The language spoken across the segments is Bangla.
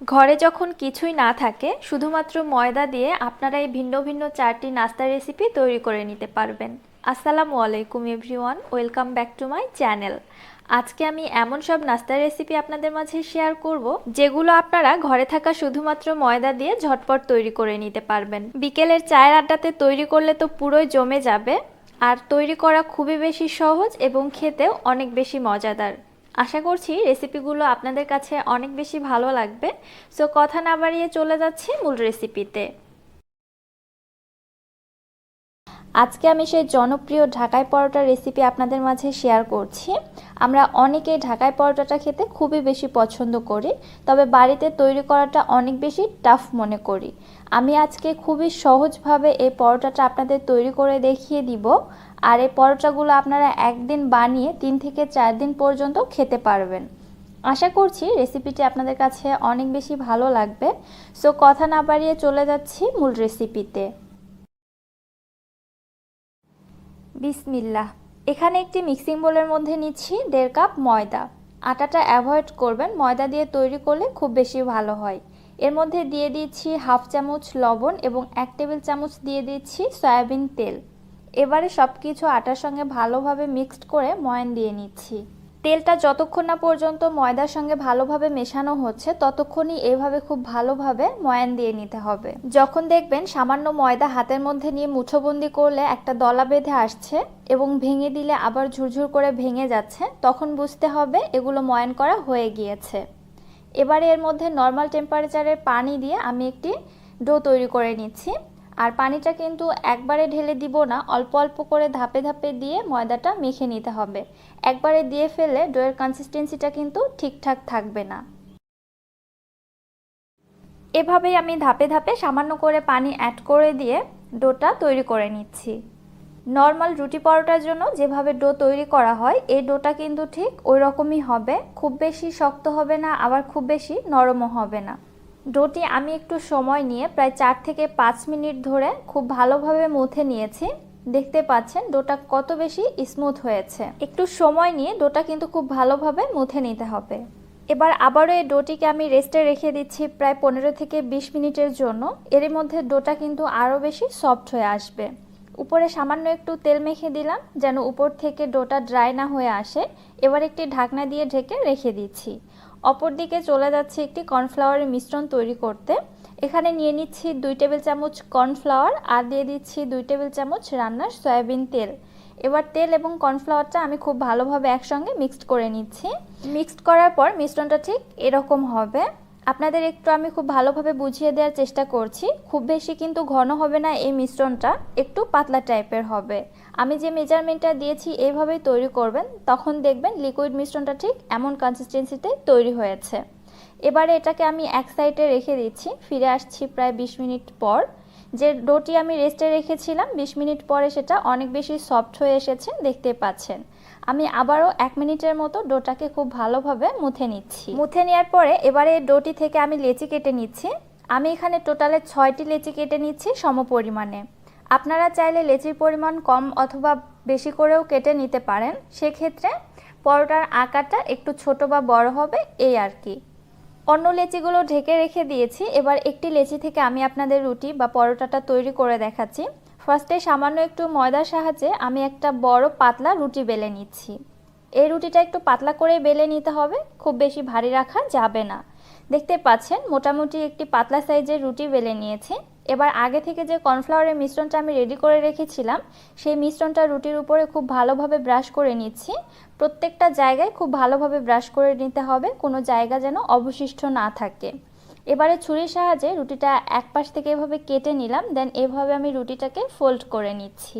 ঘরে যখন কিছুই না থাকে, শুধুমাত্র ময়দা দিয়ে আপনারা এই ভিন্ন ভিন্ন চারটি নাস্তার রেসিপি তৈরি করে নিতে পারবেন। আসসালামু আলাইকুম everyone welcome back to my channel আজকে আমি এমন সব নাস্তার রেসিপি আপনাদের মাঝে শেয়ার করব, যেগুলো আপনারা ঘরে থাকা শুধুমাত্র ময়দা দিয়ে ঝটপট তৈরি করে নিতে পারবেন। বিকেলের চায়ের আড্ডাতে তৈরি করলে তো পুরোই জমে যাবে, আর তৈরি করা খুবই বেশি সহজ এবং খেতেও অনেক বেশি মজাদার। আশা করছি রেসিপিগুলো আপনাদের কাছে অনেক বেশি ভালো লাগবে। সো কথা না বাড়িয়ে চলে যাচ্ছি মূল রেসিপিতে আজকে আমি সেই জনপ্রিয় ঢাকাই পরোটা রেসিপি আপনাদের মাঝে শেয়ার করছি। আমরা অনেকেই ঢাকাই পরোটাটা খেতে খুবই বেশি পছন্দ করি, তবে বাড়িতে তৈরি করাটা অনেক বেশি টাফ মনে করি। আমি আজকে খুবই সহজভাবে এই পরোটাটা আপনাদের তৈরি করে দেখিয়ে দিব। আর এই পরোটাগুলো আপনারা একদিন বানিয়ে তিন থেকে চার দিন পর্যন্ত খেতে পারবেন। আশা করছি রেসিপিটি আপনাদের কাছে অনেক বেশি ভালো লাগবে। সো কথা না বাড়িয়ে চলে যাচ্ছি মূল রেসিপিতে। বিসমিল্লাহ। এখানে একটি মিক্সিং বোলের মধ্যে নিচ্ছি দেড় কাপ ময়দা। আটাটা অ্যাভয়েড করবেন। ময়দা দিয়ে তৈরি করলে খুব বেশি ভালো হয়। এর মধ্যে দিয়ে দিচ্ছি হাফ চামচ লবণ এবং এক টেবিল চামচ দিয়ে দিচ্ছি সয়াবিন তেল। এবারে সব কিছু আটার সঙ্গে ভালোভাবে মিক্সড করে ময়ান দিয়ে নিচ্ছি। তেলটা যতক্ষণ না পর্যন্ত ময়দার সঙ্গে ভালোভাবে মেশানো হচ্ছে, ততক্ষণই এভাবে খুব ভালোভাবে ময়ান দিয়ে নিতে হবে। যখন দেখবেন সামান্য ময়দা হাতের মধ্যে নিয়ে মুঠোবন্দি করলে একটা দলা বেঁধে আসছে এবং ভেঙে দিলে আবার ঝুরঝুর করে ভেঙে যাচ্ছে, তখন বুঝতে হবে এগুলো ময়ান করা হয়ে গিয়েছে। এবারে এর মধ্যে নর্মাল টেম্পারেচারের পানি দিয়ে আমি একটি ডো তৈরি করে নিচ্ছি। আর পানিটা কিন্তু একবারে ঢেলে দিব না, অল্প অল্প করে ধাপে ধাপে দিয়ে ময়দাটা মেখে নিতে হবে। একবারে দিয়ে ফেলে ডোয়ের কনসিস্টেন্সিটা কিন্তু ঠিকঠাক থাকবে না। এভাবেই আমি ধাপে ধাপে সামান্য করে পানি অ্যাড করে দিয়ে ডোটা তৈরি করে নিচ্ছি। নর্মাল রুটি পরোটার জন্য যেভাবে ডো তৈরি করা হয় এই ডোটা কিন্তু ঠিক ওই রকমই হবে। খুব বেশি শক্ত হবে না, আবার খুব বেশি নরমও হবে না। ডোটি আমি একটু সময় নিয়ে প্রায় চার থেকে পাঁচ মিনিট ধরে খুব ভালোভাবে মুথে নিয়েছি। দেখতে পাচ্ছেন, ডোটা কত বেশি স্মুথ হয়েছে। একটু সময় নিয়ে ডোটা কিন্তু খুব ভালোভাবে মুথে নিতে হবে। এবার আবারও এই ডোটিকে আমি রেস্টে রেখে দিচ্ছি প্রায় পনেরো থেকে বিশ মিনিটের জন্য। এর মধ্যে ডোটা কিন্তু আরও বেশি সফট হয়ে আসবে। উপরে সামান্য একটু তেল মেখে দিলাম, যেন উপর থেকে ডোটা ড্রাই না হয়ে আসে। এবার একটি ঢাকনা দিয়ে ঢেকে রেখে দিচ্ছি। অপর দিকে চলে যাচ্ছে একটি কর্নফ্লাওয়ারের মিশ্রণ তৈরি করতে। এখানে নিয়ে নিচ্ছি দুই টেবিল চামচ কর্নফ্লাওয়ার আর দিয়ে দিচ্ছি দুই টেবিল চামচ রান্নার সয়াবিন তেল। এবার তেল এবং কর্নফ্লাওয়ারটা আমি খুব ভালোভাবে একসঙ্গে মিক্সড করে নিচ্ছি। মিক্সড করার পর মিশ্রণটা ঠিক এরকম হবে। আপনাদের একটু আমি খুব ভালোভাবে বুঝিয়ে দেওয়ার চেষ্টা করছি। খুব বেশি কিন্তু ঘন হবে না এই মিশ্রণটা, একটু পাতলা টাইপের হবে। আমি যে মেজারমেন্টটা দিয়েছি এইভাবেই তৈরি করবেন, তখন দেখবেন লিকুইড মিশ্রণটা ঠিক এমন কনসিস্টেন্সিতে তৈরি হয়েছে। এবারে এটাকে আমি এক সাইডে রেখে দিচ্ছি, ফিরে আসছি প্রায় বিশ মিনিট পর। যে ডোটি আমি রেস্টে রেখেছিলাম, বিশ মিনিট পরে সেটা অনেক বেশি সফট হয়ে এসেছে, দেখতে পাচ্ছেন। আমি আবারও এক মিনিটের মতো ডোটাকে খুব ভালোভাবে মুথে নিচ্ছি। মুথে নেওয়ার পরে এবারে ডোটি থেকে আমি লেচি কেটে নিচ্ছি। আমি এখানে টোটালে ছয়টি লেচি কেটে নিচ্ছি সম পরিমাণে আপনারা চাইলে লেচির পরিমাণ কম অথবা বেশি করেও কেটে নিতে পারেন। সেক্ষেত্রে পরোটার আকারটা একটু ছোট বা বড় হবে, এই আর কি। অন্য লেচিগুলো ঢেকে রেখে দিয়েছি। এবার একটি লেচি থেকে আমি আপনাদের রুটি বা পরোটাটা তৈরি করে দেখাচ্ছি। ফার্স্টে সামান্য একটু ময়দার সাহায্যে আমি একটা বড় পাতলা রুটি বেলে নিচ্ছি। এই রুটিটা একটু পাতলা করে বেলে নিতে হবে, খুব বেশি ভারী রাখা যাবে না। দেখতে পাচ্ছেন, মোটামুটি একটি পাতলা সাইজের রুটি বেলে নিয়েছি। এবার আগে থেকে যে কর্নফ্লাওয়ারের মিশ্রণটা আমি রেডি করে রেখেছিলাম, সেই মিশ্রণটা রুটির উপরে খুব ভালোভাবে ব্রাশ করে নিচ্ছি। প্রত্যেকটা জায়গায় খুব ভালোভাবে ব্রাশ করে নিতে হবে, কোনো জায়গা যেন অবশিষ্ট না থাকে। এবারে ছুরির সাহায্যে রুটিটা এক পাশ থেকে এভাবে কেটে নিলাম দেন এভাবে আমি রুটিটাকে ফোল্ড করে নিচ্ছি।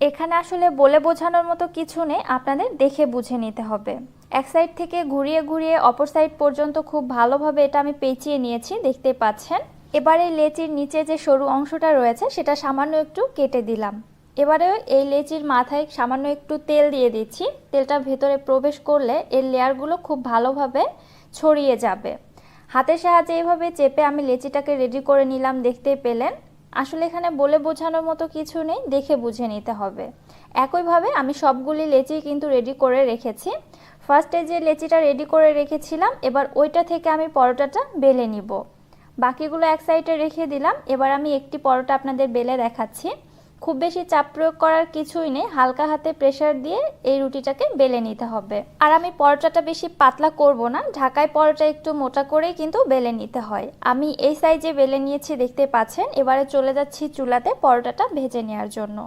এখানে আসলে বলে বোঝানোর মতো কিছু নেই, আপনাদের দেখে বুঝে নিতে হবে। এক সাইড থেকে ঘুরিয়ে ঘুরিয়ে অপর সাইড পর্যন্ত খুব ভালোভাবে এটা আমি পেঁচিয়ে নিয়েছি, দেখতে পাচ্ছেন। এবারে লেচির নিচে যে সরু অংশটা রয়েছে, সেটা সামান্য একটু কেটে দিলাম। এবারে এই লেচির মাথায় সামান্য একটু তেল দিয়ে দিচ্ছি। তেলটা ভেতরে প্রবেশ করলে এর লেয়ারগুলো খুব ভালোভাবে ছড়িয়ে যাবে। হাতের সাহায্যে এইভাবে চেপে আমি লেচিটাকে রেডি করে নিলাম দেখতে পেলেন। আসলে এখানে বলে বোঝানোর মতো কিছু নেই, দেখে বুঝে নিতে হবে। একইভাবে আমি সবগুলি লেচি কিন্তু রেডি করে রেখেছি। ফার্স্টে যে লেচিটা রেডি করে রেখেছিলাম, এবার ওইটা থেকে আমি পরোটাটা বেলে নিব। বাকিগুলো এক সাইডে রেখে দিলাম, এবার আমি একটি পরোটা আপনাদের বেলে দেখাচ্ছি। খুব বেশি চাপ প্রয়োগ করার কিছুই নেই, হালকা হাতে প্রেসার দিয়ে এই রুটিটাকে বেলে নিতে হবে। আর আমি পরোটাটা বেশি পাতলা করব না, ঢাকায় পরোটা একটু মোটা করেই কিন্তু বেলে নিতে হয়। আমি এই সাইজে বেলে নিয়েছি, দেখতে পাচ্ছেন? এবারে চলে যাচ্ছি চুলাতে পরোটাটা ভেজে নেওয়ার জন্য।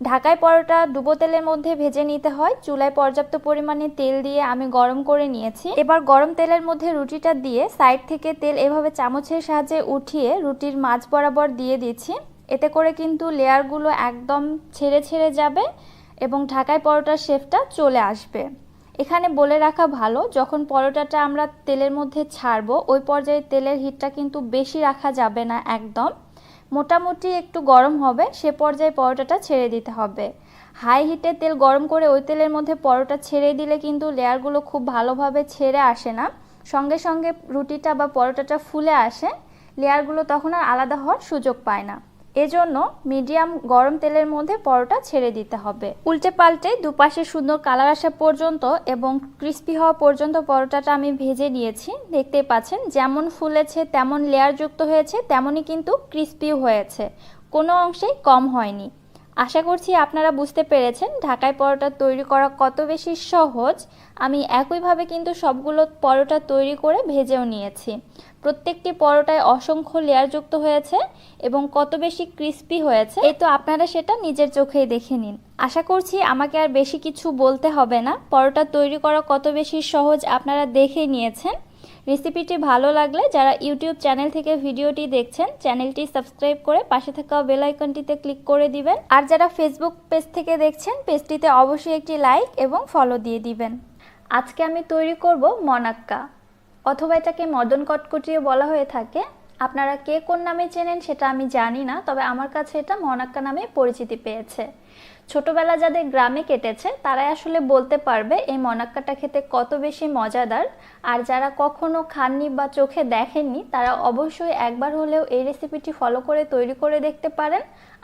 ঢাকায় পরোটা ডুবো তেলের মধ্যে ভেজে নিতে হয়। চুলায় পর্যাপ্ত পরিমাণে তেল দিয়ে আমি গরম করে নিয়েছি। এবার গরম তেলের মধ্যে রুটিটা দিয়ে সাইড থেকে তেল এভাবে চামচের সাহায্যে উঠিয়ে রুটির মাঝ বরাবর দিয়ে দিচ্ছি। এতে করে কিন্তু লেয়ারগুলো একদম ছেড়ে ছেড়ে যাবে এবং ঢাকায় পরোটার শেফটা চলে আসবে। এখানে বলে রাখা ভালো, যখন পরোটাটা আমরা তেলের মধ্যে ছাড়বো, ওই পর্যায়ে তেলের হিটটা কিন্তু বেশি রাখা যাবে না একদম। মোটামুটি একটু গরম হবে, সে পর্যায়ে পরোটাটা ছেড়ে দিতে হবে। হাই হিটে তেল গরম করে ওই তেলের মধ্যে পরোটা ছেড়ে দিলে কিন্তু লেয়ারগুলো খুব ভালোভাবে ছেড়ে আসে না। সঙ্গে সঙ্গে রুটিটা বা পরোটাটা ফুলে আসে, লেয়ারগুলো তখন আর আলাদা হওয়ার সুযোগ পায় না। এজন্য মিডিয়াম গরম তেলের মধ্যে পরোটা ছেড়ে দিতে হবে। উল্টে পাল্টে দুপাশে সুন্দর কালার আসা পর্যন্ত এবং ক্রিস্পি হওয়া পর্যন্ত পরোটাটা আমি ভেজে নিয়েছি। দেখতে পাচ্ছেন, যেমন ফুলেছে, তেমন লেয়ার যুক্ত হয়েছে, তেমনই কিন্তু ক্রিস্পিও হয়েছে। কোনো অংশেই কম হয়নি। আশা করছি আপনারা বুঝতে পেরেছেন। ঢাকায় পরোটা তৈরি করা কত বেশি সহজ, আমি একইভাবে কিন্তু সবগুলো পরোটা তৈরি করে ভেজেও নিয়েছি। প্রত্যেকটি পরোটায় অসংখ্য লেয়ার যুক্ত হয়েছে এবং কত বেশি ক্রিস্পি হয়েছে এই তো আপনারা সেটা নিজের চোখেই দেখে নিন। আশা করছি আমাকে আর বেশি কিছু বলতে হবে না। পরোটা তৈরি করা কত বেশি সহজ আপনারা দেখে নিয়েছেন। রেসিপিটি ভালো লাগলে যারা ইউটিউব চ্যানেল থেকে ভিডিওটি দেখছেন, চ্যানেলটি সাবস্ক্রাইব করে পাশে থাকা বেল আইকনটিতে ক্লিক করে দিবেন। আর যারা ফেসবুক পেজ থেকে দেখছেন পেজটিতে অবশ্যই একটি লাইক এবং ফলো দিয়ে দিবেন। আজকে আমি তৈরি করব মনাক্কা, অথবা এটাকে মদন কটকটিও বলা হয়ে থাকে। আপনারা কে কোন নামে চেনেন সেটা আমি জানি না, তবে আমার কাছে এটা মনাক্কা নামে পরিচিতি পেয়েছে। ছোটবেলা যাদের গ্রামে কেটেছে, তারাই আসলে বলতে পারবে এই মনাক্কাটা খেতে কত বেশি মজাদার। আর যারা কখনো খাননি বা চোখে দেখেননি, তারা অবশ্যই একবার হলেও এই রেসিপিটি ফলো করে তৈরি করে দেখতে পারেন।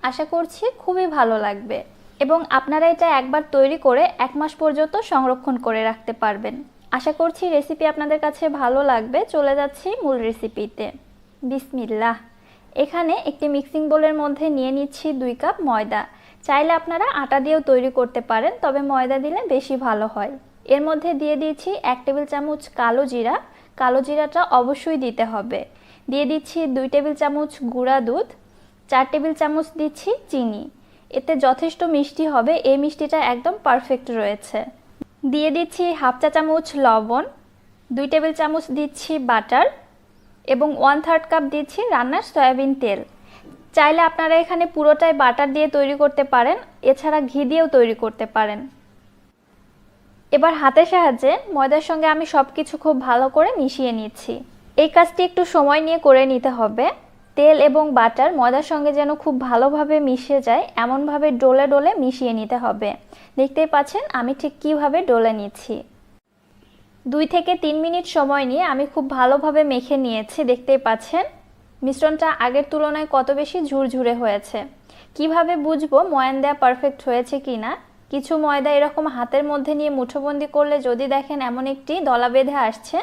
আশা করছি খুবই ভালো লাগবে। এবং আপনারা এটা একবার তৈরি করে এক মাস পর্যন্ত সংরক্ষণ করে রাখতে পারবেন। আশা করছি রেসিপি আপনাদের কাছে ভালো লাগবে। চলে যাচ্ছি মূল রেসিপিতে বিসমিল্লাহ। এখানে একটি মিক্সিং বোলের মধ্যে নিয়ে নিচ্ছি দুই কাপ ময়দা। চাইলে আপনারা আটা দিয়েও তৈরি করতে পারেন, তবে ময়দা দিলে বেশি ভালো হয়। এর মধ্যে দিয়ে দিচ্ছি এক টেবিল চামচ কালো জিরা। কালো জিরাটা অবশ্যই দিতে হবে। দিয়ে দিচ্ছি দুই টেবিল চামচ গুঁড়া দুধ, চার টেবিল চামচ দিচ্ছি চিনি। এতে যথেষ্ট মিষ্টি হবে, এই মিষ্টিটা একদম পারফেক্ট রয়েছে। দিয়ে দিচ্ছি হাফ চা চামচ লবণ, দুই টেবিল চামচ দিচ্ছি বাটার এবং ওয়ান থার্ড কাপ দিচ্ছি রান্নার সয়াবিন তেল। চাইলে আপনারা এখানে পুরোটাই বাটার দিয়ে তৈরি করতে পারেন, এছাড়া ঘি দিয়েও তৈরি করতে পারেন। এবার হাতের সাহায্যে ময়দার সঙ্গে আমি সব কিছু খুব ভালো করে মিশিয়ে নিচ্ছি। এই কাজটি একটু সময় নিয়ে করে নিতে হবে। তেল এবং বাটার ময়দার সঙ্গে যেন খুব ভালোভাবে মিশে যায়, এমনভাবে ডোলে ডোলে মিশিয়ে নিতে হবে। দেখতেই পাচ্ছেন, আমি ঠিক কীভাবে ডোলে নিচ্ছি। দুই থেকে তিন মিনিট সময় নিয়ে আমি খুব ভালোভাবে মেখে নিয়েছি, দেখতেই পাচ্ছেন। মিশ্রণটা আগের তুলনায় কত বেশি ঝুরঝুরে হয়েছে? কীভাবে বুঝব ময়ান দেয়া পারফেক্ট হয়েছে কি না কিছু ময়দা এরকম হাতের মধ্যে নিয়ে মুঠোবন্দি করলে যদি দেখেন এমন একটি দলা বেঁধে আসছে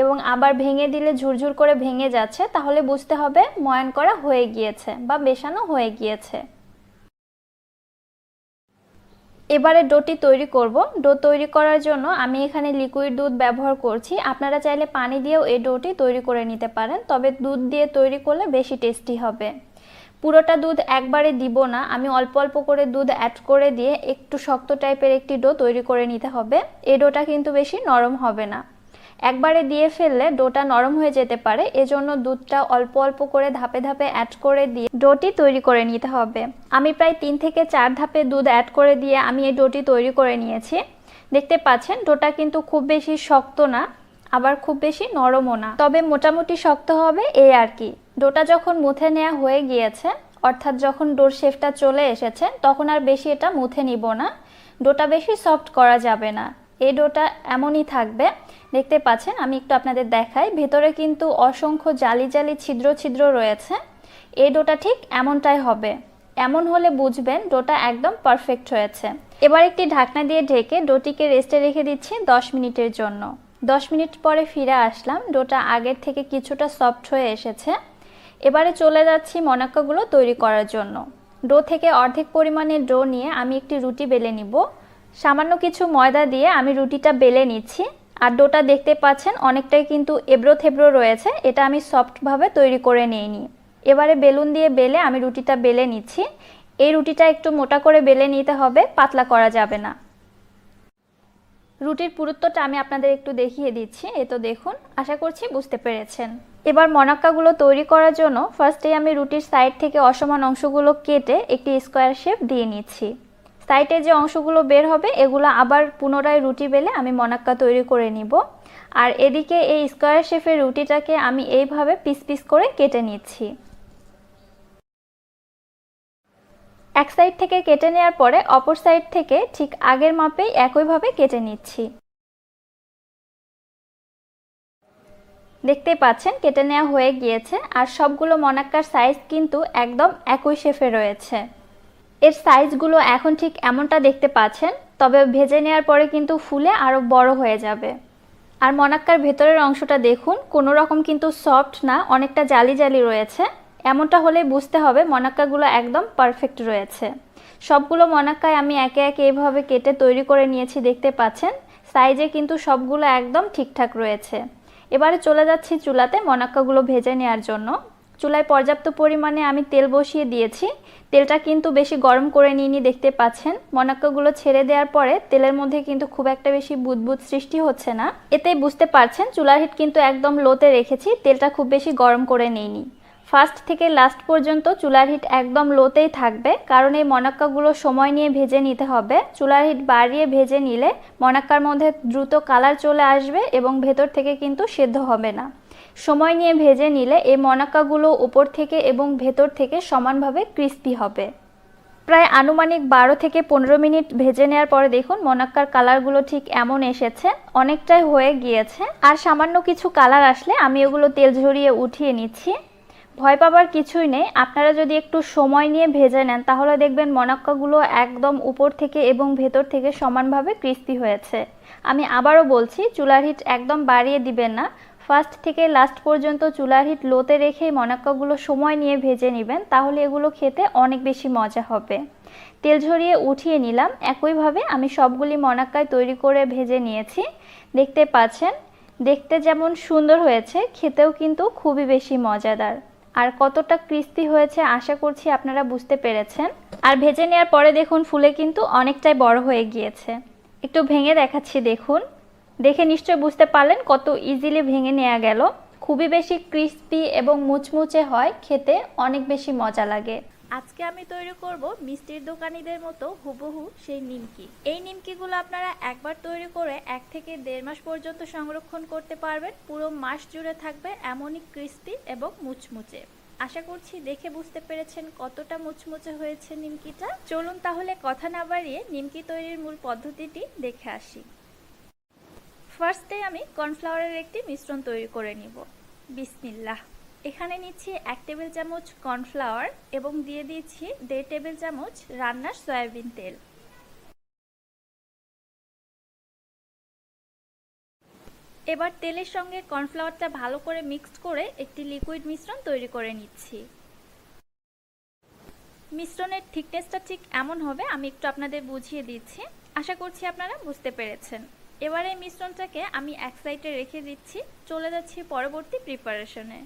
এবং আবার ভেঙে দিলে ঝুরঝুর করে ভেঙে যাচ্ছে, তাহলে বুঝতে হবে ময়ান করা হয়ে গিয়েছে বা বেশানো হয়ে গিয়েছে। এবারে ডোটি তৈরি করব। ডো তৈরি করার জন্য আমি এখানে লিকুইড দুধ ব্যবহার করছি। আপনারা চাইলে পানি দিয়েও এই ডোটি তৈরি করে নিতে পারেন, তবে দুধ দিয়ে তৈরি করলে বেশি টেস্টি হবে। পুরোটা দুধ একবারে দিব না, আমি অল্প অল্প করে দুধ অ্যাড করে দিয়ে একটু শক্ত টাইপের একটি ডো তৈরি করে নিতে হবে। এই ডোটা কিন্তু বেশি নরম হবে না। একবারে দিয়ে ফেললে ডোটা নরম হয়ে যেতে পারে, এজন্য দুধটা অল্প অল্প করে ধাপে ধাপে অ্যাড করে দিয়ে ডোটি তৈরি করে নিতে হবে। আমি প্রায় তিন থেকে চার ধাপে দুধ অ্যাড করে দিয়ে আমি এই ডোটি তৈরি করে নিয়েছি। দেখতে পাচ্ছেন, ডোটা কিন্তু খুব বেশি শক্ত না, আবার খুব বেশি নরমও না। তবে মোটামুটি শক্ত হবে এই আর কি। ডোটা যখন মুথে নেওয়া হয়ে গিয়েছে, অর্থাৎ যখন ডোর শেফটা চলে এসেছে, তখন আর বেশি এটা মুথে নিব না। ডোটা বেশি সফট করা যাবে না। এই ডোটা এমনই থাকবে দেখতে পাচ্ছেন, আমি একটু আপনাদের দেখাই। ভেতরে কিন্তু অসংখ্য জালি জালি ছিদ্র ছিদ্র রয়েছে। এই ডোটা ঠিক এমনটাই হবে। এমন হলে বুঝবেন ডোটা একদম পারফেক্ট হয়েছে। এবার একটি ঢাকনা দিয়ে ঢেকে ডোটিকে রেস্টে রেখে দিচ্ছি 10 মিনিটের জন্য। 10 মিনিট পরে ফিরে আসলাম। ডোটা আগের থেকে কিছুটা সফট হয়ে এসেছে। এবারে চলে যাচ্ছি মনাক্কাগুলো তৈরি করার জন্য। ডো থেকে অর্ধেক পরিমাণে ডো নিয়ে আমি একটি রুটি বেলে নিব। সামান্য কিছু ময়দা দিয়ে আমি রুটিটা বেলে নিচ্ছি। আর ডোটা দেখতে পাচ্ছেন, অনেকটাই কিন্তু এবড়ো থেবড়ো রয়েছে। এটা আমি সফটভাবে তৈরি করে নিইনি। এবারে বেলুন দিয়ে বেলে আমি রুটিটা বেলে নিচ্ছি। এই রুটিটা একটু মোটা করে বেলে নিতে হবে, পাতলা করা যাবে না। রুটির পুরুত্বটা আমি আপনাদের একটু দেখিয়ে দিচ্ছি, এ তো দেখুন, আশা করছি বুঝতে পেরেছেন। এবার মনাক্কাগুলো তৈরি করার জন্য ফার্স্টে আমি রুটির সাইড থেকে অসমান অংশগুলো কেটে একটি স্কোয়ার শেপ দিয়ে নিচ্ছি। সাইডে যে অংশগুলো বের হবে, এগুলো আবার পুনরায় রুটি বেলে আমি মনাক্কা তৈরি করে নিব। আর এদিকে এই স্কোয়ার শেপের রুটিটাকে আমি এইভাবে পিস পিস করে কেটে নিচ্ছি। এক সাইড থেকে কেটে নেওয়ার পরে অপর সাইড থেকে ঠিক আগের মাপেই একইভাবে কেটে নিচ্ছি। দেখতেই পাচ্ছেন, কেটে নেওয়া হয়ে গিয়েছে। আর সবগুলো মনাক্কার সাইজ কিন্তু একদম একই শেফে রয়েছে। এর সাইজগুলো এখন ঠিক এমনটা দেখতে পাচ্ছেন, তবে ভেজে নেওয়ার পরে কিন্তু ফুলে আরও বড় হয়ে যাবে। আর মনাক্কার ভেতরের অংশটা দেখুন, কোনো রকম কিন্তু সফট না, অনেকটা জালি জালি রয়েছে। এমনটা হলে বুঝতে হবে মনাক্কাগুলো একদম পারফেক্ট রয়েছে। সবগুলো মনাক্কায় আমি একে একে এইভাবে কেটে তৈরি করে নিয়েছি, দেখতে পাচ্ছেন? সাইজে কিন্তু সবগুলো একদম ঠিকঠাক রয়েছে। এবারে চলে যাচ্ছি চুলাতে মনাক্কাগুলো ভেজে নেওয়ার জন্য। চুলায় পর্যাপ্ত পরিমাণে আমি তেল বসিয়ে দিয়েছি। তেলটা কিন্তু বেশি গরম করে নিইনি, দেখতে পাচ্ছেন। মনাক্কাগুলো ছেড়ে দেওয়ার পরে তেলের মধ্যে কিন্তু খুব একটা বেশি বুদবুদ সৃষ্টি হচ্ছে না। এতেই বুঝতে পারছেন, চুলার হিট কিন্তু একদম লোতে রেখেছি, তেলটা খুব বেশি গরম করে নিইনি। ফার্স্ট থেকে লাস্ট পর্যন্ত চুলার হিট একদম লোতেই থাকবে, কারণ এই মনাক্কাগুলো সময় নিয়ে ভেজে নিতে হবে। চুলার হিট বাড়িয়ে ভেজে নিলে মনাক্কার মধ্যে দ্রুত কালার চলে আসবে এবং ভেতর থেকে কিন্তু সেদ্ধ হবে না। সময় নিয়ে ভেজে নিলে এই মনাক্কাগুলো উপর থেকে এবং ভেতর থেকে সমানভাবে ক্রিস্পি হবে। প্রায় আনুমানিক বারো থেকে পনেরো মিনিট ভেজে নেওয়ার পরে দেখুন মনাক্কার কালারগুলো ঠিক এমন এসেছে, অনেকটাই হয়ে গিয়েছে। আর সামান্য কিছু কালার আসলে আমি ওগুলো তেল ঝরিয়ে উঠিয়ে নিচ্ছি। ভয় পাবার কিছুই নেই। আপনারা যদি একটু সময় নিয়ে ভেজে নেন, তাহলে দেখবেন মনাক্কাগুলো একদম উপর থেকে এবং ভেতর থেকে সমানভাবে ক্রিস্পি হয়েছে। আমি আবারও বলছি, চুলার হিট একদম বাড়িয়ে দিবেন না। ফার্স্ট থেকে লাস্ট পর্যন্ত চুলার হিট লোতে রেখে মনাক্কাগুলো সময় নিয়ে ভেজে নেবেন, তাহলে এগুলো খেতে অনেক বেশি মজা হবে। তেল ঝরিয়ে উঠিয়ে নিলাম। একইভাবে আমি সবগুলি মনাক্কায় তৈরি করে ভেজে নিয়েছি। দেখতে পাচ্ছেন, দেখতে যেমন সুন্দর হয়েছে, খেতেও কিন্তু খুবই বেশি মজাদার। আর কতটা ক্রিস্পি হয়েছে আশা করছি আপনারা বুঝতে পেরেছেন। আর ভেজে নেওয়ার পরে দেখুন, ফুলে কিন্তু অনেকটাই বড় হয়ে গিয়েছে। একটু ভেঙে দেখাচ্ছি, দেখুন। দেখে নিশ্চয় বুঝতে পারলেন কত ইজিলি ভেঙে নেওয়া গেল। খুবই বেশি ক্রিস্পি এবং মুচমুচে হয়, খেতে অনেক বেশি মজা লাগে। আজকে আমি তৈরি করব মিষ্টির দোকানিদের মতো হুবহু সেই নিমকি। এই নিমকিগুলো আপনারা একবার তৈরি করে এক থেকে দেড় মাস পর্যন্ত সংরক্ষণ করতে পারবেন। পুরো মাস জুড়ে থাকবে এমনই ক্রিস্পি এবং মুচমুচে। আশা করছি দেখে বুঝতে পেরেছেন কতটা মুচমুচে হয়েছে নিমকিটা। চলুন তাহলে কথা না বাড়িয়ে নিমকি তৈরির মূল পদ্ধতিটি দেখে আসি। ফার্স্টে আমি কর্নফ্লাওয়ারের একটি মিশ্রণ তৈরি করে নিব। বিসমিল্লাহ। এখানে নিচ্ছি এক টেবিল চামচ কর্নফ্লাওয়ার এবং দিয়ে দিচ্ছি দেড় টেবিল চামচ রান্নার সয়াবিন তেল। এবার তেলের সঙ্গে কর্নফ্লাওয়ারটা ভালো করে মিক্সড করে একটি লিকুইড মিশ্রণ তৈরি করে নিচ্ছি। মিশ্রণের থিকনেসটা ঠিক এমন হবে, আমি একটু আপনাদের বুঝিয়ে দিচ্ছি। আশা করছি আপনারা বুঝতে পেরেছেন। এবার এই মিশ্রণটাকে আমি এক সাইডে রেখে দিচ্ছি। চলে যাচ্ছি পরবর্তী প্রিপারেশনে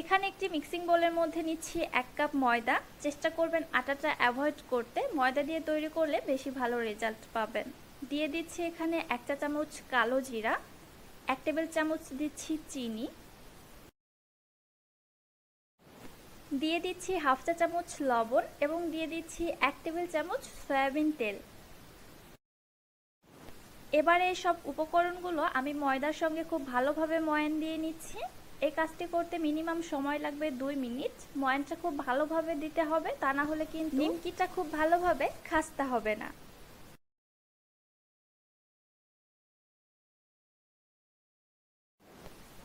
এখানে একটি মিক্সিং বোলের মধ্যে নিচ্ছি এক কাপ ময়দা। চেষ্টা করবেন আটাটা অ্যাভয়েড করতে। ময়দা দিয়ে তৈরি করলে বেশি ভালো রেজাল্ট পাবেন। দিয়ে দিচ্ছি এখানে এক চা চামচ কালো জিরা। এক টেবিল চামচ দিচ্ছি চিনি। দিয়ে দিচ্ছি হাফ চা চামচ লবণ এবং দিয়ে দিচ্ছি এক টেবিল চামচ সয়াবিন তেল। এবারে এই সব উপকরণগুলো আমি ময়দার সঙ্গে খুব ভালোভাবে ময়ান দিয়ে নিচ্ছি। এই কাজটি করতে মিনিমাম সময় লাগবে দুই মিনিট। ময়ানটা খুব ভালোভাবে দিতে হবে, তা না হলে কিন্তু নিমকিটা খুব ভালোভাবে খাস্তা হবে না।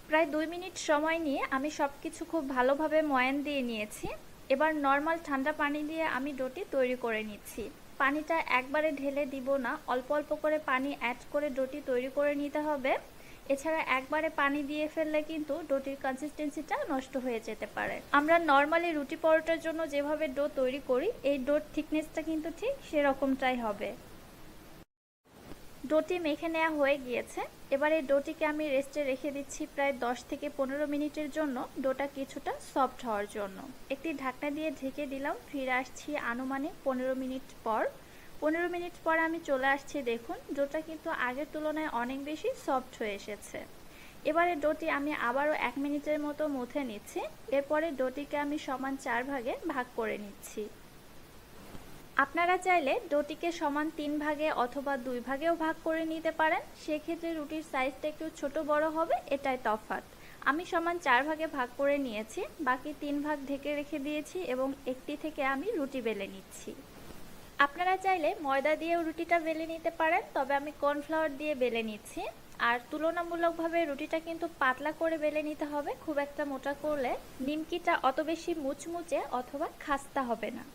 প্রায় দুই মিনিট সময় নিয়ে আমি সব কিছু খুব ভালোভাবে ময়ান দিয়ে নিয়েছি। এবার নর্মাল ঠান্ডা পানি দিয়ে আমি ডোটি তৈরি করে নিচ্ছি। পানিটা একবারে ঢেলে দিব না। অল্প অল্প করে পানি অ্যাড করে ডোটি তৈরি করে নিতে হবে। এছাড়া একবারে পানি দিয়ে ফেললে কিন্তু ডোটির কনসিস্টেন্সিটা নষ্ট হয়ে যেতে পারে। আমরা নর্মালি রুটি পরোটার জন্য যেভাবে ডো তৈরি করি, এই ডোর থিকনেসটা কিন্তু ঠিক সেরকমটাই হবে। ডোটি মেখে নেওয়া হয়ে গিয়েছে। এবার এই ডোটিকে আমি রেস্টে রেখে দিচ্ছি প্রায় 10 থেকে পনেরো মিনিটের জন্য। ডোটা কিছুটা সফট হওয়ার জন্য। একটি ঢাকনা দিয়ে ঢেকে দিলাম। ফিরে আসছি আনুমানিক পনেরো মিনিট পর। পনেরো মিনিট পর আমি চলে আসছি, দেখুন, ডোটা কিন্তু আগের তুলনায় অনেক বেশি সফট হয়ে এসেছে। এবারে ডোটি আমি আবারও এক মিনিটের মতো মুথে নিচ্ছি। এরপরে ডোটিকে আমি সমান চার ভাগে ভাগ করে নিচ্ছি। আপনারা চাইলে ডোটিকে সমান তিন ভাগে অথবা দুই ভাগেও ভাগ করে নিতে পারেন। সেক্ষেত্রে রুটির সাইজটা একটু ছোট বড় হবে, এটাই তফাৎ। আমি সমান চার ভাগে ভাগ করে নিয়েছি, বাকি তিন ভাগ ঢেকে রেখে দিয়েছি এবং একটি থেকে আমি রুটি বেলে নিচ্ছি। আপনারা চাইলে ময়দা দিয়েও রুটিটা বেলে নিতে পারেন, তবে আমি কর্নফ্লাওয়ার দিয়ে বেলে নিচ্ছি। আর তুলনামূলকভাবে রুটিটা কিন্তু পাতলা করে বেলে নিতে হবে, খুব একটা মোটা করলে নিমকিটা অত বেশি মুচমুচে অথবা খাস্তা হবে না।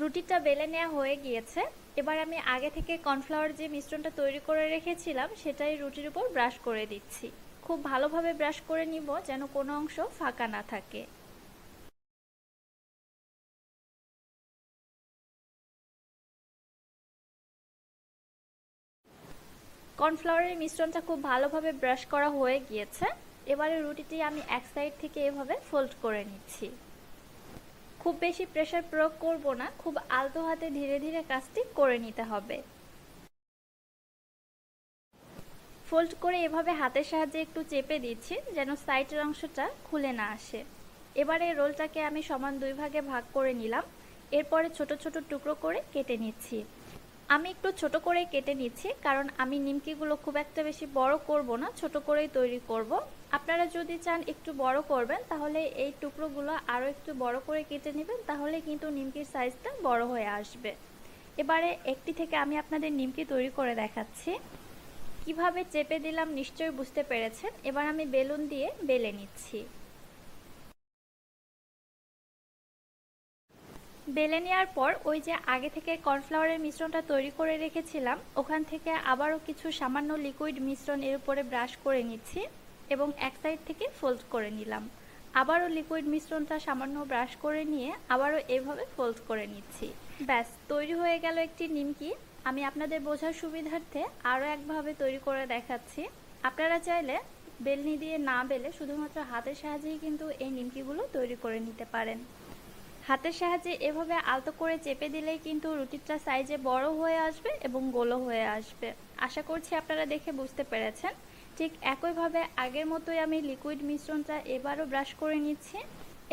রুটিটা বেলে নেওয়া হয়ে গিয়েছে। এবার আমি আগে থেকে কর্নফ্লাওয়ার যে মিশ্রণটা তৈরি করে রেখেছিলাম, সেটাই রুটির উপর ব্রাশ করে দিচ্ছি। খুব ভালোভাবে ব্রাশ করে নিব যেন কোনো অংশ ফাঁকা না থাকে। কর্নফ্লাওয়ারের মিশ্রণটা খুব ভালোভাবে ব্রাশ করা হয়ে গিয়েছে। এবারে রুটিটি আমি এক সাইড থেকে এভাবে ফোল্ড করে নিচ্ছি। খুব বেশি প্রেশার প্রয়োগ করব না, খুব আলতো হাতে ধীরে ধীরে কাজটি করে নিতে হবে। ফোল্ড করে এভাবে হাতের সাহায্যে একটু চেপে দিচ্ছি, যেন সাইডের অংশটা খুলে না আসে। এবারে রোলটাকে আমি সমান দুই ভাগে ভাগ করে নিলাম, এরপরে ছোট ছোট টুকরো করে কেটে নিচ্ছি। আমি একটু ছোট করে কেটে নিচ্ছি, কারণ আমি নিমকিগুলো খুব একটা বেশি বড় করব না, ছোট করেই তৈরি করব। আপনারা যদি চান একটু বড় করবেন, তাহলে এই টুকরোগুলো আরও একটু বড় করে কেটে নেবেন, তাহলে কিন্তু নিমকির সাইজটা বড় হয়ে আসবে। এবারে একটি থেকে আমি আপনাদের নিমকি তৈরি করে দেখাচ্ছি। কীভাবে চেপে দিলাম নিশ্চয়ই বুঝতে পেরেছেন। এবার আমি বেলুন দিয়ে বেলে নিচ্ছি। বেলে নেওয়ার পর ওই যে আগে থেকে কর্নফ্লাওয়ারের মিশ্রণটা তৈরি করে রেখেছিলাম, ওখান থেকে আবারও কিছু সামান্য লিকুইড মিশ্রণ এর উপরে ব্রাশ করে নিচ্ছি। এবং এক সাইড থেকে ফোল্ড করে নিলাম। আবারও লিকুইড মিশ্রণটা সামান্য ব্রাশ করে নিয়ে আবারও এভাবে ফোল্ড করে নিচ্ছি। ব্যাস, তৈরি হয়ে গেল একটি নিমকি। আমি আপনাদের বোঝার সুবিধার্থে আরও একভাবে তৈরি করে দেখাচ্ছি। আপনারা চাইলে বেলনি দিয়ে না বেলে শুধুমাত্র হাতের সাহায্যেই কিন্তু এই নিমকিগুলো তৈরি করে নিতে পারেন। হাতের সাহায্যে এভাবে আলতো করে চেপে দিলেই কিন্তু রুটিটা সাইজে বড় হয়ে আসবে এবং গোলো হয়ে আসবে। আশা করছি আপনারা দেখে বুঝতে পেরেছেন। ঠিক একইভাবে আগের মতোই আমি লিকুইড মিশ্রণটা এবারও ব্রাশ করে নিচ্ছি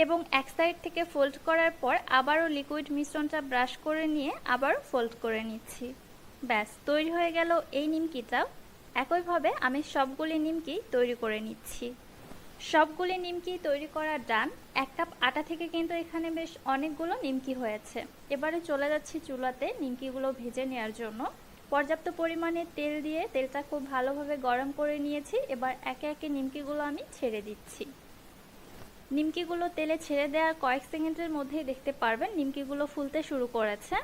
এবং এক সাইড থেকে ফোল্ড করার পর আবারও লিকুইড মিশ্রণটা ব্রাশ করে নিয়ে আবার ফোল্ড করে নিচ্ছি। ব্যাস, তৈরি হয়ে গেল এই নিমকিটাও একইভাবে আমি সবগুলি নিমকি তৈরি করে নিচ্ছি। সবগুলি নিমকি তৈরি করা ডান এক কাপ আটা থেকে কিন্তু এখানে বেশ অনেকগুলো নিমকি হয়েছে। এবারে চলে যাচ্ছি চুলাতে নিমকিগুলো ভেজে নেওয়ার জন্য। পর্যাপ্ত পরিমাণে তেল দিয়ে তেলটা খুব ভালোভাবে গরম করে নিয়েছি। এবার একে একে নিমকিগুলো আমি ছেড়ে দিচ্ছি। নিমকিগুলো তেলে ছেড়ে দেওয়ার কয়েক সেকেন্ডের মধ্যেই দেখতে পারবেন নিমকিগুলো ফুলতে শুরু করেছে।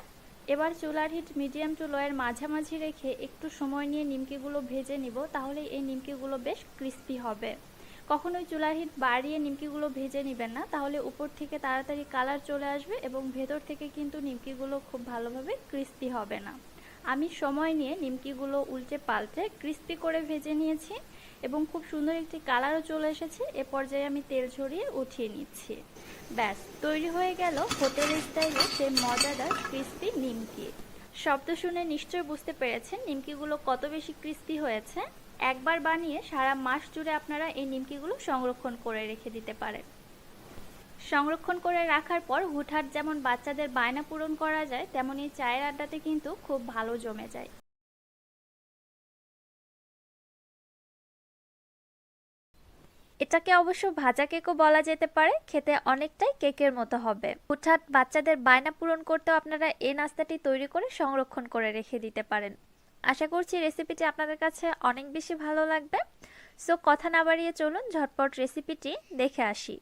এবার চুলার হিট মিডিয়াম টু লোয়ের মাঝামাঝি রেখে একটু সময় নিয়ে নিমকিগুলো ভেজে নিব, তাহলে এই নিমকিগুলো বেশ ক্রিস্পি হবে। কখনোই চুলার হিট বাড়িয়ে নিমকিগুলো ভেজে নেবেন না, তাহলে উপর থেকে তাড়াতাড়ি কালার চলে আসবে এবং ভেতর থেকে কিন্তু নিমকিগুলো খুব ভালোভাবে ক্রিস্পি হবে না। আমি সময় নিয়ে নিমকিগুলো উল্টে পাল্টে ক্রিস্পি করে ভেজে নিয়েছি এবং খুব সুন্দর একটি কালারও চলে এসেছে। এ পর্যায়ে আমি তেল ঝরিয়ে উঠিয়ে নিচ্ছি। ব্যাস, তৈরি হয়ে গেল হোটেল স্টাইলে সেই মজাদার ক্রিস্পি নিমকি। শব্দ শুনে নিশ্চয় বুঝতে পেরেছেন নিমকিগুলো কত বেশি ক্রিস্পি হয়েছে। একবার বানিয়ে সারা মাস জুড়ে আপনারা এই নিমকিগুলো সংরক্ষণ করে রেখে দিতে পারেন। সংরক্ষণ করে রাখার পর হুটহাট যেমন বাচ্চাদের বায়না পূরণ করা যায় তেমনই চায়ের আড্ডাতে কিন্তু খুব ভালো জমে যায়। এটাকে অবশ্য ভাজা কেকও বলা যেতে পারে, খেতে অনেকটাই কেকের মতো হবে। হুটহাট বাচ্চাদের বায়না পূরণ করতেও আপনারা এই নাস্তাটি তৈরি করে সংরক্ষণ করে রেখে দিতে পারেন। আশা করছি রেসিপিটি আপনাদের কাছে অনেক বেশি ভালো লাগবে। সো, কথা না বাড়িয়ে চলুন, ঝটপট রেসিপিটি দেখে আসি।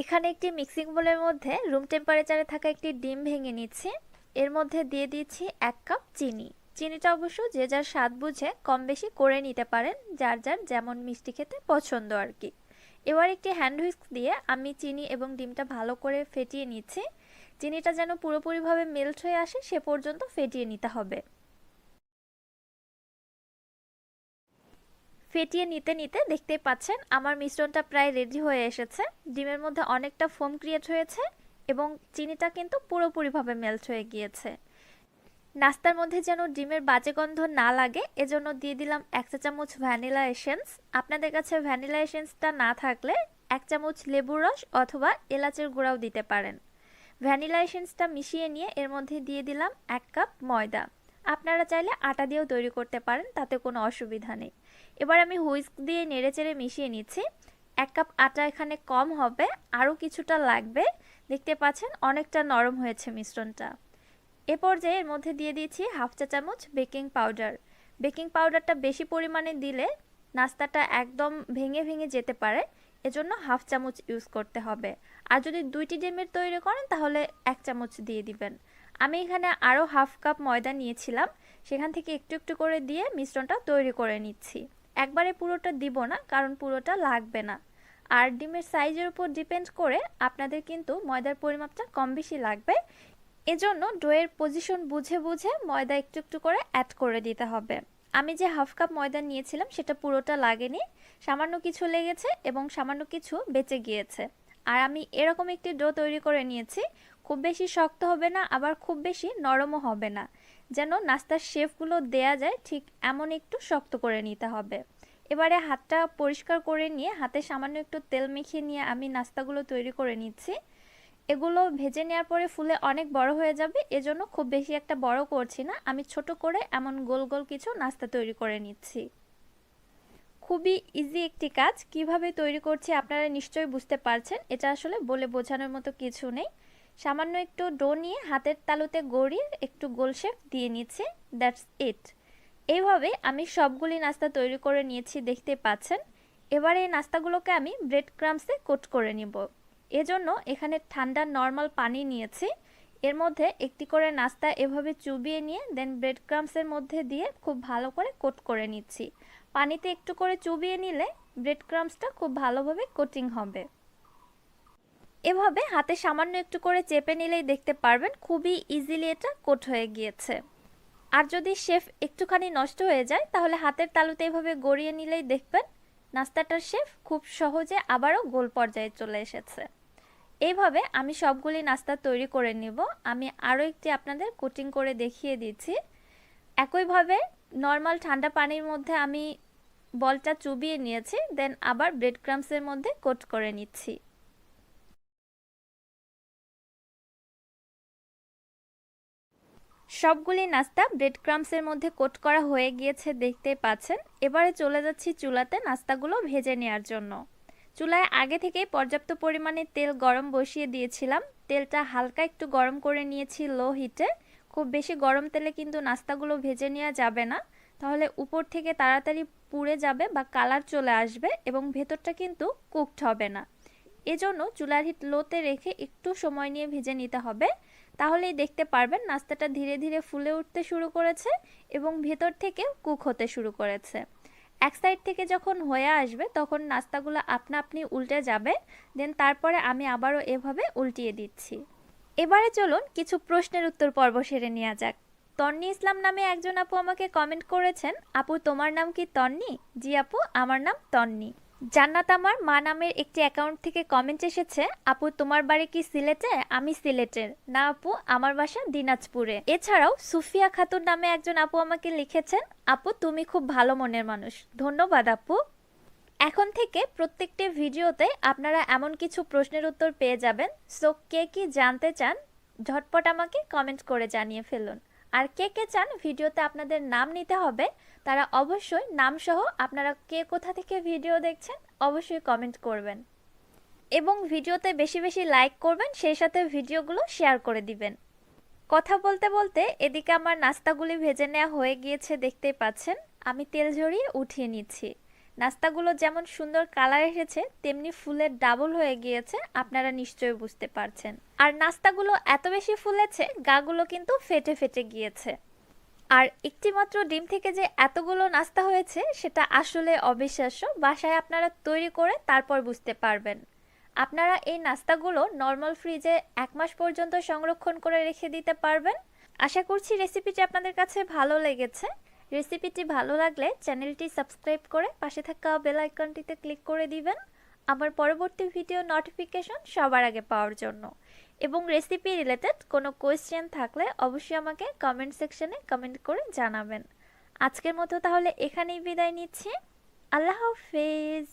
এখানে একটি মিক্সিং বোলের মধ্যে রুম টেম্পারেচারে থাকা একটি ডিম ভেঙে নিচ্ছি। এর মধ্যে দিয়ে দিচ্ছি এক কাপ চিনি। চিনিটা অবশ্য যে যার স্বাদ বুঝে কম বেশি করে নিতে পারেন, যার যার যেমন মিষ্টি খেতে পছন্দ আর কি। এবার একটি হ্যান্ড হুইস্ক দিয়ে আমি চিনি এবং ডিমটা ভালো করে ফেটিয়ে নিচ্ছি। চিনিটা যেন পুরোপুরিভাবে মেল্ট হয়ে আসে, সে পর্যন্ত ফেটিয়ে নিতে হবে। ফেটিয়ে নিতে নিতে দেখতেই পাচ্ছেন আমার মিশ্রণটা প্রায় রেডি হয়ে এসেছে। ডিমের মধ্যে অনেকটা ফোম ক্রিয়েট হয়েছে এবং চিনিটা কিন্তু পুরোপুরিভাবে মেল্ট হয়ে গিয়েছে। নাস্তার মধ্যে যেন ডিমের বাজে গন্ধ না লাগে, এজন্য দিয়ে দিলাম এক চা চামচ ভ্যানিলা এসেন্স আপনাদের কাছে ভ্যানিলা এসেন্সটা না থাকলে এক চামচ লেবুর রস অথবা এলাচের গুঁড়াও দিতে পারেন। ভ্যানিলা এসেন্সটা মিশিয়ে নিয়ে এর মধ্যে দিয়ে দিলাম এক কাপ ময়দা। আপনারা চাইলে আটা দিয়েও তৈরি করতে পারেন, তাতে কোনো অসুবিধা নেই। এবার আমি হুইস্ক দিয়ে নেড়েচেড়ে মিশিয়ে নিচ্ছি। এক কাপ আটা এখানে কম হবে, আরও কিছুটা লাগবে। দেখতে পাচ্ছেন অনেকটা নরম হয়েছে মিশ্রণটা। এ পর্যায়ে এর মধ্যে দিয়ে দিয়েছি হাফ চা চামচ বেকিং পাউডার। বেকিং পাউডারটা বেশি পরিমাণে দিলে নাস্তাটা একদম ভেঙে ভেঙে যেতে পারে। এজন্য হাফ চামচ ইউজ করতে হবে। আর যদি দুইটি ডিমের তৈরি করেন, তাহলে এক চামচ দিয়ে দিবেন। আমি এখানে আরও হাফ কাপ ময়দা নিয়েছিলাম। সেখান থেকে একটু একটু করে দিয়ে মিশ্রণটা তৈরি করে নিচ্ছি। একবারে পুরোটা দিব না, কারণ পুরোটা লাগবে না। আর ডিমের সাইজের উপর ডিপেন্ড করে আপনাদের কিন্তু ময়দার পরিমাপটা কম বেশি লাগবে। এজন্য ডোয়ের পজিশন বুঝে বুঝে ময়দা একটু একটু করে অ্যাড করে দিতে হবে। আমি যে হাফ কাপ ময়দা নিয়েছিলাম, সেটা পুরোটা লাগেনি। সামান্য কিছু লেগেছে এবং সামান্য কিছু বেঁচে গিয়েছে। আর আমি এরকম একটি ডো তৈরি করে নিয়েছি। খুব বেশি শক্ত হবে না, আবার খুব বেশি নরমও হবে না। যেন নাস্তার শেফগুলো দেয়া যায় ঠিক এমন একটু শক্ত করে নিতে হবে। এবারে হাতটা পরিষ্কার করে নিয়ে হাতে সামান্য একটু তেল মেখে নিয়ে আমি নাস্তাগুলো তৈরি করে নিচ্ছি। এগুলো ভেজে নেওয়ার পরে ফুলে অনেক বড় হয়ে যাবে, এজন্য খুব বেশি একটা বড় করছি না। আমি ছোট করে এমন গোল গোল কিছু নাস্তা তৈরি করে নিচ্ছি। খুবই ইজি একটি কাজ। কীভাবে তৈরি করছি আপনারা নিশ্চয়ই বুঝতে পারছেন, এটা আসলে বলে বোঝানোর মতো কিছু নেই। সামান্য একটু ডো নিয়ে হাতের তালুতে গড়িয়ে একটু গোল শেপ দিয়ে নিচ্ছি দ্যাটস ইট এইভাবে আমি সবগুলি নাস্তা তৈরি করে নিয়েছি, দেখতে পাচ্ছেন। এবার এই নাস্তাগুলোকে আমি ব্রেড ক্রামসে কোট করে নিব। এজন্য এখানে ঠান্ডা নর্মাল পানি নিয়েছি। এর মধ্যে একটি করে নাস্তা এভাবে চুবিয়ে নিয়ে দেন ব্রেড ক্রামসের মধ্যে দিয়ে খুব ভালো করে কোট করে নিচ্ছি। পানিতে একটু করে চুবিয়ে নিলে ব্রেড ক্রামসটা খুব ভালোভাবে কোটিং হবে। এভাবে হাতে সামান্য একটু করে চেপে নিলেই দেখতে পারবেন খুবই ইজিলি এটা কোট হয়ে গিয়েছে। আর যদি শেফ একটুখানি নষ্ট হয়ে যায়, তাহলে হাতের তালুতে এভাবে গড়িয়ে নিলেই দেখবেন নাস্তাটার শেফ খুব সহজে আবারও গোল পর্যায়ে চলে এসেছে। এইভাবে আমি সবগুলি নাস্তা তৈরি করে নিব। আমি আরও একটি আপনাদের কোটিং করে দেখিয়ে দিচ্ছি। একইভাবে নর্মাল ঠান্ডা পানির মধ্যে আমি বলটা চুবিয়ে নিয়েছি দেন আবার ব্রেড ক্রামসের মধ্যে কোট করে নিচ্ছি। সবগুলি নাস্তা ব্রেড ক্রামসের মধ্যে কোট করা হয়ে গিয়েছে দেখতে পাচ্ছেন। এবারে চলে যাচ্ছি চুলাতে নাস্তাগুলো ভেজে নেওয়ার জন্য। চুলায় আগে থেকে পর্যাপ্ত পরিমাণে তেল গরম বসিয়ে দিয়েছিলাম। তেলটা হালকা একটু গরম করে নিয়েছি লো হিটে। খুব বেশি গরম তেলে কিন্তু নাস্তাগুলো ভেজে নেওয়া যাবে না। তাহলে উপর থেকে তাড়াতাড়ি পুড়ে যাবে বা কালার চলে আসবে এবং ভেতরটা কিন্তু কুকড হবে না। এজন্য চুলার হিট লোতে রেখে একটু সময় নিয়ে ভেজে নিতে হবে। তাহলেই দেখতে পারবেন নাস্তাটা ধীরে ধীরে ফুলে উঠতে শুরু করেছে এবং ভেতর থেকে কুক হতে শুরু করেছে। এক সাইড থেকে যখন হয়ে আসবে তখন নাস্তাগুলো আপনা আপনি উল্টে যাবে, দেন তারপরে আমি আবারও এভাবে উল্টিয়ে দিচ্ছি। এবারে চলুন কিছু প্রশ্নের উত্তর পর্ব সেরে নেওয়া যাক। তন্নি ইসলাম নামে একজন আপু আমাকে কমেন্ট করেছেন, আপু, তোমার নাম কি তন্নি? জি আপু, আমার নাম তন্নি। জান্নাত আমার মা নামের একটি অ্যাকাউন্ট থেকে কমেন্ট এসেছে, আপু, তোমার বাড়ি কি সিলেটে? আমি সিলেটের। না, আপু, আমার বাসা দিনাজপুরে। এছাড়াও সুফিয়া খাতুন নামে একজন আপু আমাকে লিখেছেন, আপু, তুমি খুব ভালো মনের মানুষ। ধন্যবাদ, আপু। এখন থেকে প্রত্যেকটি ভিডিওতে আপনারা এমন কিছু প্রশ্নের উত্তর পেয়ে যাবেন। সো কে কি জানতে চান, ঝটপট আমাকে কমেন্ট করে জানিয়ে ফেলুন। আর কে কে চান ভিডিওতে আপনাদের নাম নিতে হবে, তারা অবশ্যই নামসহ আপনারা কে কোথা থেকে ভিডিও দেখছেন অবশ্যই কমেন্ট করবেন। এবং ভিডিওতে বেশি বেশি লাইক করবেন, সেই সাথে ভিডিওগুলো শেয়ার করে দিবেন। কথা বলতে বলতে এদিকে আমার নাস্তাগুলি ভেজে নেওয়া হয়ে গিয়েছে, দেখতেই পাচ্ছেন। আমি তেল ঝরিয়ে উঠিয়ে নিচ্ছি। নাস্তাগুলো যেমন সুন্দর কালার এসেছে, তেমনি ফুলের ডাবল হয়ে গিয়েছে, আপনারা নিশ্চয়ই বুঝতে পারছেন। আর নাস্তাগুলো এত বেশি ফুলেছে, গাগুলো কিন্তু ফেটে ফেটে গিয়েছে। আর একটি মাত্র ডিম থেকে যে এতগুলো নাস্তা হয়েছে, সেটা আসলে অবিশ্বাস্য, বাসায় আপনারা তৈরি করে তারপর বুঝতে পারবেন। আপনারা এই নাস্তাগুলো নর্মাল ফ্রিজে এক মাস পর্যন্ত সংরক্ষণ করে রেখে দিতে পারবেন। আশা করছি রেসিপিটি আপনাদের কাছে ভালো লেগেছে। রেসিপিটি ভালো লাগলে চ্যানেলটি সাবস্ক্রাইব করে পাশে থাকা বেল আইকনটিতে ক্লিক করে দিবেন। আমার পরবর্তী ভিডিও নোটিফিকেশন সবার আগে পাওয়ার জন্য। এবং রেসিপি রিলেটেড কোনো কোয়েশ্চেন থাকলে অবশ্যই আমাকে কমেন্ট সেকশনে কমেন্ট করে জানাবেন। আজকের মতো তাহলে এখানেই বিদায় নিচ্ছি। আল্লাহ হাফেজ।